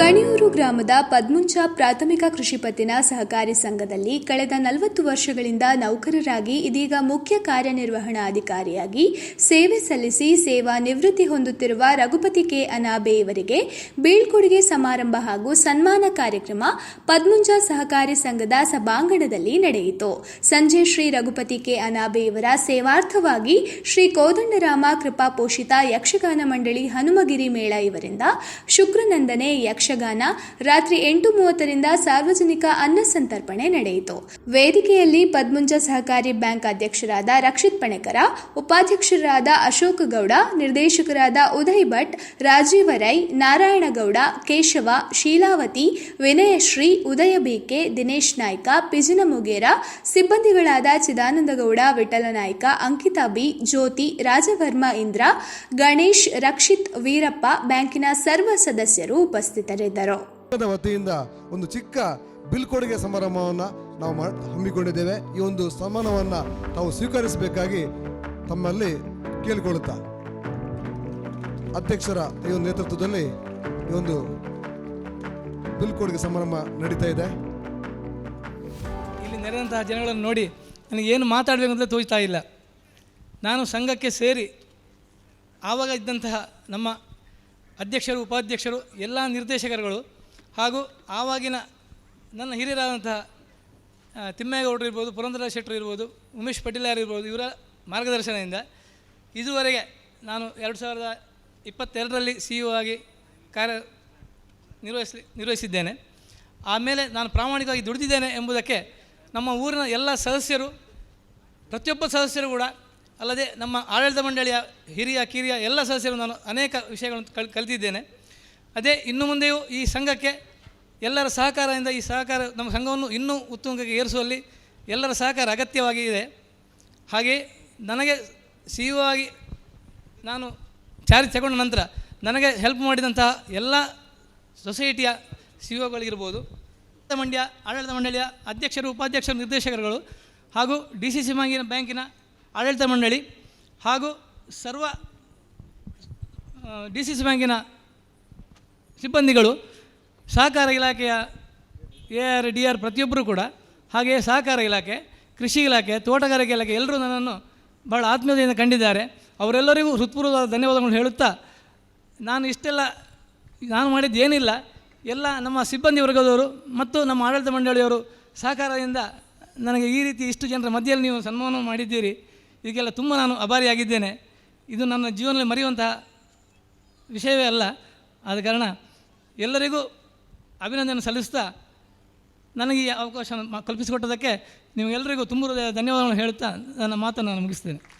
ಕಣಿಯೂರು ಗ್ರಾಮದ ಪದ್ಮುಂಚ ಪ್ರಾಥಮಿಕ ಕೃಷಿ ಪತ್ತಿನ ಸಹಕಾರಿ ಸಂಘದಲ್ಲಿ ಕಳೆದ ನಲವತ್ತು ವರ್ಷಗಳಿಂದ ನೌಕರರಾಗಿ ಇದೀಗ ಮುಖ್ಯ ಕಾರ್ಯನಿರ್ವಹಣಾಧಿಕಾರಿಯಾಗಿ ಸೇವೆ ಸಲ್ಲಿಸಿ ಸೇವಾ ನಿವೃತ್ತಿ ಹೊಂದುತ್ತಿರುವ ರಘುಪತಿ ಕೆ. ಅನಾಬೆ ಇವರಿಗೆ ಬೀಳ್ಕೊಡುಗೆ ಸಮಾರಂಭ ಹಾಗೂ ಸನ್ಮಾನ ಕಾರ್ಯಕ್ರಮ ಪದ್ಮುಂಜ ಸಹಕಾರಿ ಸಂಘದ ಸಭಾಂಗಣದಲ್ಲಿ ನಡೆಯಿತು. ಸಂಜೆ ಶ್ರೀ ರಘುಪತಿ ಕೆ. ಅನಾಬೆ ಇವರ ಸೇವಾರ್ಥವಾಗಿ ಶ್ರೀ ಕೋದಂಡರಾಮ ಕೃಪಾ ಪೋಷಿತ ಯಕ್ಷಗಾನ ಮಂಡಳಿ ಹನುಮಗಿರಿ ಮೇಳ ಇವರಿಂದ ಶುಕ್ರನಂದನೆ ಯಕ್ಷಗಾನ ರಾತ್ರಿ ಎಂಟು ಮೂವತ್ತರಿಂದ ಸಾರ್ವಜನಿಕ ಅನ್ನ ಸಂತರ್ಪಣೆ ನಡೆಯಿತು. ವೇದಿಕೆಯಲ್ಲಿ ಪದ್ಮುಂಜ ಸಹಕಾರಿ ಬ್ಯಾಂಕ್ ಅಧ್ಯಕ್ಷರಾದ ರಕ್ಷಿತ್ ಪಣೆಕರ, ಉಪಾಧ್ಯಕ್ಷರಾದ ಅಶೋಕ್ ಗೌಡ, ನಿರ್ದೇಶಕರಾದ ಉದಯ್ ಭಟ್, ರಾಜೀವ ರೈ, ನಾರಾಯಣಗೌಡ, ಕೇಶವ, ಶೀಲಾವತಿ, ವಿನಯಶ್ರೀ, ಉದಯ ಬೇಕೆ ದಿನೇಶ್ ನಾಯ್ಕ, ಪಿಜಿನ ಮುಗೇರ, ಸಿಬ್ಬಂದಿಗಳಾದ ಚಿದಾನಂದಗೌಡ, ವಿಠಲ ನಾಯ್ಕ, ಅಂಕಿತಾ ಬಿ, ಜ್ಯೋತಿ, ರಾಜವರ್ಮ ಇಂದ್ರ, ಗಣೇಶ್, ರಕ್ಷಿತ್, ವೀರಪ್ಪ, ಬ್ಯಾಂಕಿನ ಸರ್ವ ಸದಸ್ಯರು ಉಪಸ್ಥಿತರಿದ್ದರು. ಸಂಘದ ವತಿಯಿಂದ ಒಂದು ಚಿಕ್ಕ ಬೀಳ್ಕೊಡುಗೆ ಸಮಾರಂಭವನ್ನು ನಾವು ಹಮ್ಮಿಕೊಂಡಿದ್ದೇವೆ. ಈ ಒಂದು ಸನ್ಮಾನವನ್ನು ತಾವು ಸ್ವೀಕರಿಸಬೇಕಾಗಿ ತಮ್ಮಲ್ಲಿ ಕೇಳಿಕೊಳ್ಳುತ್ತಾ. ಅಧ್ಯಕ್ಷರ ಈ ಒಂದು ನೇತೃತ್ವದಲ್ಲಿ ಈ ಒಂದು ಬೀಳ್ಕೊಡುಗೆ ಸಮಾರಂಭ ನಡೀತಾ ಇದೆ. ಇಲ್ಲಿ ನೆರೆದಂತಹ ಜನಗಳನ್ನು ನೋಡಿ ನನಗೆ ಏನು ಮಾತಾಡಬೇಕು ಅಂತ ತೋಚ್ತಾ ಇಲ್ಲ. ನಾನು ಸಂಘಕ್ಕೆ ಸೇರಿ ಆವಾಗ ಇದ್ದಂತಹ ನಮ್ಮ ಅಧ್ಯಕ್ಷರು, ಉಪಾಧ್ಯಕ್ಷರು, ಎಲ್ಲ ನಿರ್ದೇಶಕರುಗಳು ಹಾಗೂ ಆವಾಗಿನ ನನ್ನ ಹಿರಿಯರಾದಂತಹ ತಿಮ್ಮೇಗೌಡರು ಇರ್ಬೋದು, ಪುರಂದರ ಶೆಟ್ಟರು ಇರ್ಬೋದು, ಉಮೇಶ್ ಪಟೇಲಾರ್ ಇರ್ಬೋದು, ಇವರ ಮಾರ್ಗದರ್ಶನದಿಂದ ಇದುವರೆಗೆ ನಾನು ಎರಡು ಸಾವಿರದ ಇಪ್ಪತ್ತೆರಡರಲ್ಲಿ ಸಿ ಇ ಆಗಿ ಕಾರ್ಯ ನಿರ್ವಹಿಸಲಿ, ನಿರ್ವಹಿಸಿದ್ದೇನೆ. ಆಮೇಲೆ ನಾನು ಪ್ರಾಮಾಣಿಕವಾಗಿ ದುಡಿದಿದ್ದೇನೆ ಎಂಬುದಕ್ಕೆ ನಮ್ಮ ಊರಿನ ಎಲ್ಲ ಸದಸ್ಯರು, ಪ್ರತಿಯೊಬ್ಬ ಸದಸ್ಯರು ಕೂಡ ಅಲ್ಲದೆ ನಮ್ಮ ಆಡಳಿತ ಮಂಡಳಿಯ ಹಿರಿಯ, ಕಿರಿಯ ಎಲ್ಲ ಸದಸ್ಯರು ನಾನು ಅನೇಕ ವಿಷಯಗಳನ್ನು ಕಲ್, ಕಲಿತಿದ್ದೇನೆ. ಅದೇ ಇನ್ನು ಮುಂದೆಯೂ ಈ ಸಂಘಕ್ಕೆ ಎಲ್ಲರ ಸಹಕಾರದಿಂದ ಈ ಸಹಕಾರ ನಮ್ಮ ಸಂಘವನ್ನು ಇನ್ನೂ ಉತ್ತುಂಗಕ್ಕೆ ಏರಿಸುವಲ್ಲಿ ಎಲ್ಲರ ಸಹಕಾರ ಅಗತ್ಯವಾಗಿದೆ ಹಾಗೆ ನನಗೆ ಸಿ ಇ ಆಗಿ ನಾನು ಚಾರ್ಜ್ ತಗೊಂಡ ನಂತರ ನನಗೆ ಹೆಲ್ಪ್ ಮಾಡಿದಂತಹ ಎಲ್ಲ ಸೊಸೈಟಿಯ ಸಿ ಒಗಳಿಗಿರ್ಬೋದು ಮಂಡ್ಯ, ಆಡಳಿತ ಮಂಡಳಿಯ ಅಧ್ಯಕ್ಷರು, ಉಪಾಧ್ಯಕ್ಷರು, ನಿರ್ದೇಶಕರುಗಳು ಹಾಗೂ ಡಿ ಸಿ ಸಿ ಬ್ಯಾಂಕಿನ ಆಡಳಿತ ಮಂಡಳಿ ಹಾಗೂ ಸರ್ವ ಡಿ ಸಿ ಸಿ ಬ್ಯಾಂಕಿನ ಸಿಬ್ಬಂದಿಗಳು, ಸಹಕಾರ ಇಲಾಖೆಯ ಎ ಆರ್, ಡಿ ಆರ್ ಪ್ರತಿಯೊಬ್ಬರು ಕೂಡ, ಹಾಗೆಯೇ ಸಹಕಾರ ಇಲಾಖೆ, ಕೃಷಿ ಇಲಾಖೆ, ತೋಟಗಾರಿಕೆ ಇಲಾಖೆ ಎಲ್ಲರೂ ನನ್ನನ್ನು ಭಾಳ ಆತ್ಮೀಯತೆಯಿಂದ ಕಂಡಿದ್ದಾರೆ. ಅವರೆಲ್ಲರಿಗೂ ಹೃತ್ಪೂರ್ವವಾದ ಧನ್ಯವಾದಗಳು ಹೇಳುತ್ತಾ, ನಾನು ಇಷ್ಟೆಲ್ಲ, ನಾನು ಮಾಡಿದ್ದು ಏನಿಲ್ಲ. ಎಲ್ಲ ನಮ್ಮ ಸಿಬ್ಬಂದಿ ವರ್ಗದವರು ಮತ್ತು ನಮ್ಮ ಆಡಳಿತ ಮಂಡಳಿಯವರು ಸಹಕಾರದಿಂದ ನನಗೆ ಈ ರೀತಿ ಇಷ್ಟು ಜನರ ಮಧ್ಯೆಯಲ್ಲಿ ನೀವು ಸನ್ಮಾನ ಮಾಡಿದ್ದೀರಿ. ಇದಕ್ಕೆಲ್ಲ ತುಂಬ ನಾನು ಅಭಾರಿಯಾಗಿದ್ದೇನೆ ಇದು ನನ್ನ ಜೀವನದಲ್ಲಿ ಮರೆಯುವಂತಹ ವಿಷಯವೇ ಅಲ್ಲ. ಆದ ಕಾರಣ ಎಲ್ಲರಿಗೂ ಅಭಿನಂದನೆ ಸಲ್ಲಿಸ್ತಾ ನನಗೆ ಈ ಅವಕಾಶ ಕಲ್ಪಿಸಿಕೊಟ್ಟದಕ್ಕೆ ನೀವು ಎಲ್ಲರಿಗೂ ತುಂಬ ಧನ್ಯವಾದಗಳನ್ನು ಧನ್ಯವಾದಗಳು ಹೇಳುತ್ತಾ ನನ್ನ ಮಾತನ್ನು ನಾನು ಮುಗಿಸ್ತೇನೆ.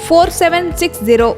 four seven six zero